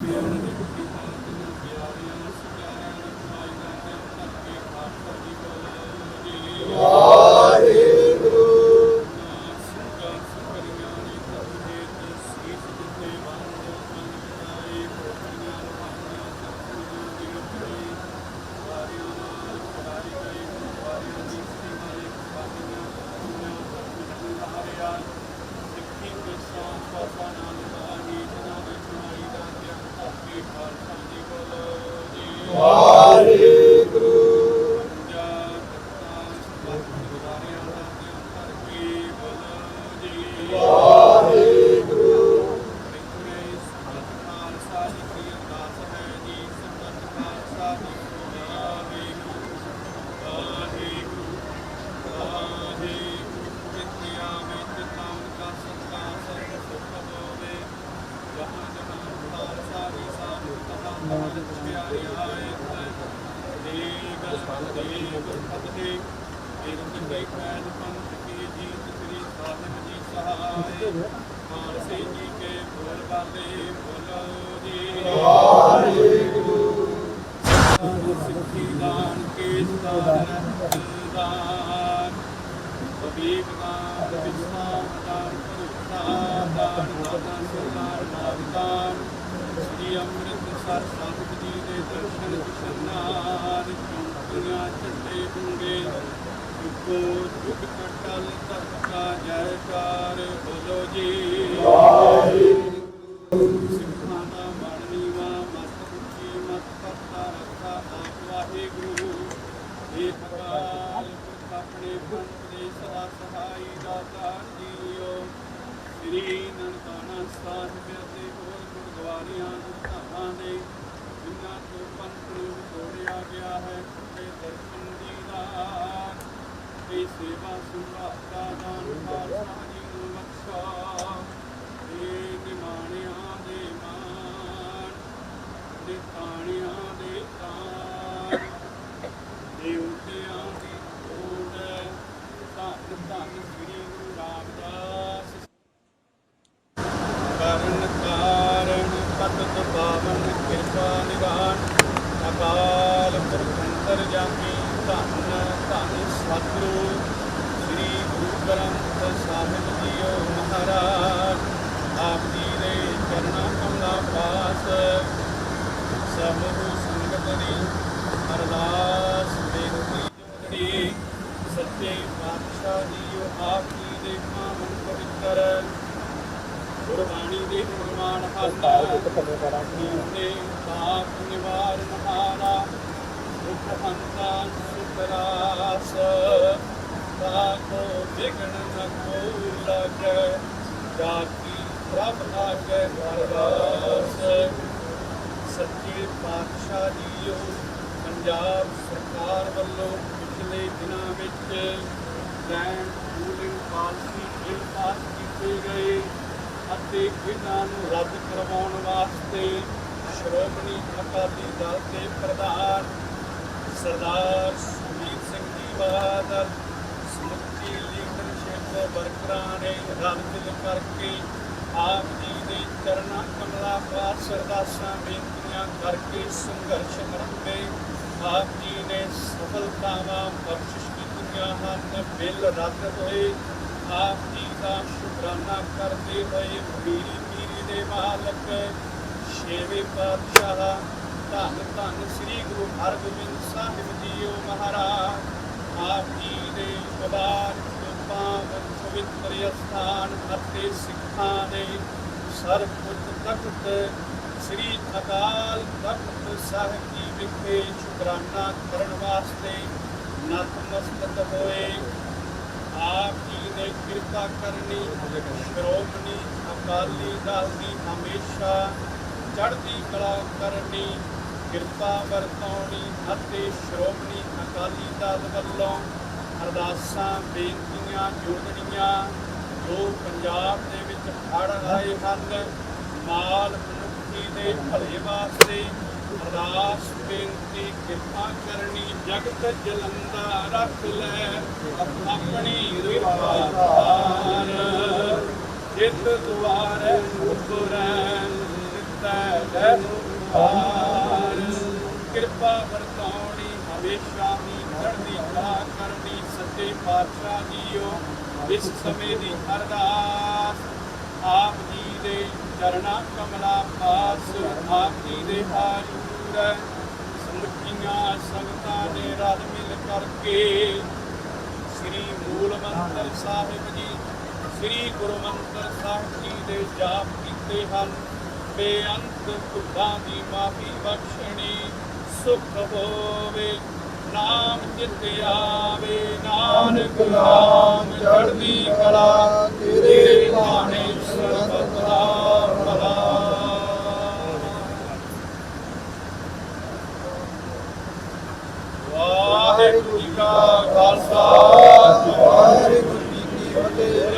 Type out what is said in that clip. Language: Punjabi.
ਸਿੱਖੀ ਦਾਨ ਕੇਸ ਦਾਨ ਦਾਨ ਬੀਕ ਦਾਨ ਵਿਸਵਾਸ ਦਾਨ ਭਰੋਸਾ ਦਾਨ ਦਾਨ ਸਰਦਾਰ ਨਾਮ ਦਾਨ ਸ੍ਰੀ ਅੰਮ੍ਰਿਤਸਰ ਸਾਹਿਬ ਜੀ ਦੇ ਦਰਸ਼ਨ ਕਿਸ਼ਨਾਨ ਚੌਂਕੀਆਂ ਝੰਡੇ ਡੂੰਗੇ ਚੁੱਕੋ ਚੁੱਕ ਕਟਲ ਤੱਕਾ ਜੈਕਾਰ ਬੋਲੋ ਜੀ ਸਿੱਖਾਂ ਦਾ ਮਨ ਨੀਵਾ ਮਤ ਉੱਚੀ ਮਤ ਕਰਤਾ ਰੱਖਾ ਆਪ ਵਾਹਿਗੁਰੂ ਇਹ ਅਕਾਲ ਪੁਰਖ ਆਪਣੇ ਪੰਥ ਦੇ ਸਦਾ ਸਹਾਈ ਦਾਤਾ ਜੀਓ ਸ੍ਰੀ ਨਨਕਾਣਾ ਸਾਹਿਬ ਅਤੇ ਹੋਰ ਗੁਰਦੁਆਰਿਆਂ ਧਾਮਾਂ ਦੇ ਜਿਨ੍ਹਾਂ ਤੋਂ ਪੰਥ ਨੂੰ ਤੋੜਿਆ ਗਿਆ ਹੈ ਤੇ ਦਰਸ਼ਨ ਤੇ ਸੇਵਾ ਸੁਭਾਅ ਦਾ ਦਾਨ ਖਾਲਸਾ ਜੀ ਨੂੰ ਬਖਸ਼ਾ ਇਹ ਨਿਮਾਣਿਆਂ ਦੇ ਮਾਣ ਤੇ ਤਾਣਿਆਂ ਦੇ ਤਾਣ ਦੇਵਤਿਆਂ ਦੀ ਓਟ ਧੰਨ ਧੰਨ ਸ੍ਰੀ ਗੁਰੂ ਰਾਮਦਾਸ ਕਰਨ ਕਾਰਨ ਪਤਤ ਪਾਵਨ ਕਿਰਪਾ ਨਿਗਾਨ ਅਕਾਲ ਪੁਰਖ ਅੰਤਰਜਾਮੀ ਜਾਮੀ ਧੰਨ ਸਤਿਗੁਰੂ ਸ੍ਰੀ ਗੁਰੂ ਗ੍ਰੰਥ ਸਾਹਿਬ ਜੀਓ ਮਹਾਰਾਜ, ਆਪ ਜੀ ਦੇ ਚਰਨਾਂ ਕਮਲਾ ਪਾਸ ਸਮੂਹ ਸੰਗਤ ਦੀ ਅਰਦਾਸ ਬੇਨਤੀ ਜੋੜੜੀ ਸੱਚੇ ਪਾਤਸ਼ਾਹ ਜੀਓ ਆਪ ਜੀ ਦੇ ਪਾਵਨ ਪਵਿੱਤਰ ਗੁਰਬਾਣੀ ਦੇ ਪ੍ਰਮਾਣ ਹਨ ਨੇ ਪਾਪ ਨਿਵਾਰਨ ਹਾਰਾ ਦੁਖ ਹੰਤਾ ਸੁਤਰਾਸ ਤਾਕੋ ਵਿਗਣ ਨ ਕੋ ਲਾਗੈ ਜਾਕੀ ਪ੍ਰਭ ਆਗੇ ਅਰਦਾਸ ਸੱਚੇ ਪਾਤਸ਼ਾਹ ਜੀਓ, ਪੰਜਾਬ ਸਰਕਾਰ ਵੱਲੋਂ ਪਿਛਲੇ ਦਿਨਾਂ ਵਿੱਚ land ruling policy bill pass ਕੀਤੇ ਗਏ ਅਤੇ ਇਹਨਾਂ ਨੂੰ ਰੱਦ ਕਰਵਾਉਣ ਵਾਸਤੇ ਸ਼੍ਰੋਮਣੀ ਅਕਾਲੀ ਦਲ ਦੇ ਪ੍ਰਧਾਨ ਸਰਦਾਰ ਬਾਦਲ, ਸਮੁੱਚੀ ਲੀਡਰਸ਼ਿਪ ਵਰਕਰਾਂ ਨੇ ਰਲ ਮਿਲ ਕਰਕੇ ਆਪ ਜੀ ਦੇ ਚਰਨਾਂ ਕਮਲਾ ਪਾਸ ਅਰਦਾਸਾਂ ਬੇਨਤੀਆਂ ਕਰਕੇ ਸੰਘਰਸ਼ ਕਰਦੇ ਆਪ ਜੀ ਨੇ ਸਫਲਤਾਵਾਂ ਬਖਸ਼ਿਸ਼ ਕੀਤੀਆਂ ਹਨ, ਬਿੱਲ ਰੱਦ ਹੋਏ। ਆਪ ਜੀ ਦਾ ਸ਼ੁਕਰਾਨਾ ਕਰਦੇ ਹੋਏ ਵੀਰੀ ਪੀਰੀ ਦੇ ਮਾਲਕ, ਛੇਵੇਂ ਪਾਤਸ਼ਾਹ, ਧੰਨ ਧੰਨ ਸ੍ਰੀ ਗੁਰੂ ਹਰਗੋਬਿੰਦ ਸਾਹਿਬ ਜੀਓ ਮਹਾਰਾਜ। ਆਪ ਜੀ ਦੇ ਉਦਾਰ ਪਾਵਨ ਪਵਿੱਤਰ ਅਸਥਾਨ ਅਤੇ ਸਿੱਖਾਂ ਦੇ ਸਰਬੁੱਤ ਤਖਤ, ਸ੍ਰੀ ਅਕਾਲ ਤਖਤ ਸਾਹਿਬ ਜੀ ਵਿਖੇ ਸ਼ੁਕਰਾਨਾ ਕਰਨ ਵਾਸਤੇ ਨਤਮਸਤਕ ਹੋਏ। ਆਪ ਜੀ ਨੇ ਕਿਰਪਾ ਕਰਨੀ, ਸ਼੍ਰੋਮਣੀ ਅਕਾਲੀ ਦਲ ਦੀ ਹਮੇਸ਼ਾ ਚੜ੍ਹਦੀ ਕਲਾ ਕਰਨੀ ਕਿਰਪਾ ਵਰਤਾਉਣੀ ਅਤੇ ਸ਼੍ਰੋਮਣੀ ਅਕਾਲੀ ਦਲ ਵੱਲੋਂ ਅਰਦਾਸਾਂ, ਬੇਨਤੀਆਂ ਜੋੜਨੀਆਂ ਜੋ ਪੰਜਾਬ ਦੇ ਵਿੱਚ ਫੜ ਆਏ ਹਨ ਮਾਲ ਮਨੁੱਖੀ ਦੇ ਭਲੇ ਵਾਸਤੇ ਅਰਦਾਸ, ਬੇਨਤੀ, ਕਿਰਪਾ ਕਰਨੀ, ਜਗਤ ਜਲੰਦਾ ਰੱਖ ਲੈ, ਆਪਣੀ ਰਿਵਾਰ ਜਿਤ ਦੁਆਰੇ ਉਪਰੈ ਤੈ ਲੈ ਉਪਾਰ ਕਿਰਪਾ ਵਰਤਾਉਣੀ, ਹਮੇਸ਼ਾ ਹੀ ਚੜ੍ਹਦੀ ਕਲਾ ਕਰਨੀ, ਸੱਚੇ ਪਾਤਸ਼ਾਹ ਜੀਓ, ਇਸ ਸਮੇਂ ਦੀ ਅਰਦਾਸ। ਆਪ ਜੀ ਦੇ ਚਰਣਾ ਕਮਲਾ ਪਾਸ, ਆਪ ਜੀ ਦੇ ਹਾਜ਼ੂਰ ਸਮੁੱਚੀਆਂ ਸੰਗਤਾਂ ਨੇ ਰਲ ਮਿਲ ਕਰਕੇ ਸ੍ਰੀ ਮੂਲ ਮੰਤਰ ਸਾਹਿਬ ਜੀ, ਸ੍ਰੀ ਗੁਰੂ ਮੰਤਰ ਸਾਹਿਬ ਜੀ ਦੇ ਜਾਪ ਕੀਤੇ ਹਨ। ਬੇਅੰਤ ਤੁਕਾਂ ਦੀ ਮਾਫੀ ਬਖਸ਼ਣੀ। ਸੁਖ ਹੋਵੇ ਨਾਮ ਚਿਤ ਆਵੇ ਨਾਨਕ ਨਾਮ ਚੜ੍ਹਦੀ ਕਲਾ ਤੇਰੇ